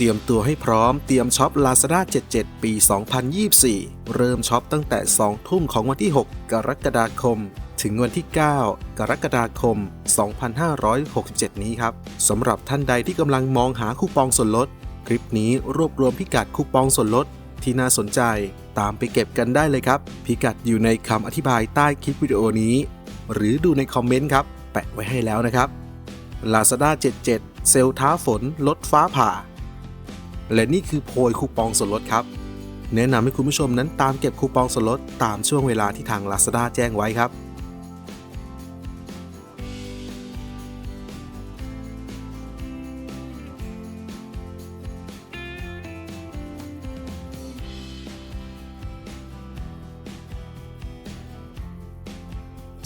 เตรียมตัวให้พร้อมเตรียมช็อป Lazada 77 ปี 2024 เริ่มช็อปตั้งแต่ 2 ทุ่มของวันที่ 6 กรกฎาคม ถึงวันที่ 9 กรกฎาคม 2567 นี้ครับสำหรับท่านใดที่กำลังมองหาคูปองส่วนลด คลิปนี้รวบรวมพิกัดคูปองส่วนลดที่น่าสนใจตามไปเก็บกันได้เลยครับ พิกัดอยู่ในคำอธิบายใต้คลิปวิดีโอนี้ หรือดูในคอมเมนต์ครับ แปะไว้ให้แล้วนะครับ Lazada 77 เซลท้าฝน ลดฟ้าผ่า และนี่คือโพยคูปองส่วนลดครับ แนะนำให้คุณผู้ชมนั้นตามเก็บคูปองส่วนลดตามช่วงเวลาที่ทาง Lazada แจ้งไว้ครับ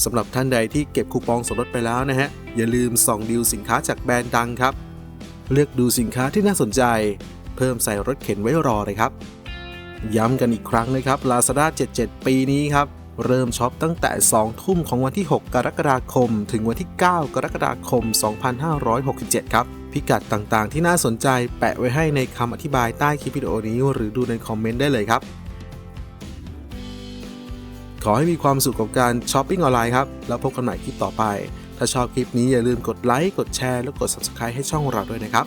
สำหรับท่านใดที่เก็บคูปองส่วนลดไปแล้วนะฮะ อย่าลืมส่องดิวสินค้าจากแบรนด์ดังครับ เลือกดูสินค้าที่น่าสนใจ เพิ่มใส่รถเข็นไว้รอเลยครับ ย้ำกันอีกครั้งนะครับ Lazada 77 ปีนี้ครับ เริ่มช็อปตั้งแต่ 2 ทุ่มของวันที่ 6 กรกฎาคม ถึงวันที่ 9 กรกฎาคม 2567 ครับ พิกัดต่างๆ ที่น่าสนใจแปะไว้ให้ในคำอธิบายใต้คลิปวิดีโอนี้ หรือดูในคอมเมนต์ได้เลยครับ ขอให้มีความสุขกับการช้อปปิ้งออนไลน์ครับ แล้วพบกันใหม่คลิปต่อไป ถ้าชอบคลิปนี้อย่าลืมกดไลค์ กดแชร์ และกด Subscribe ให้ช่องเราด้วยนะครับ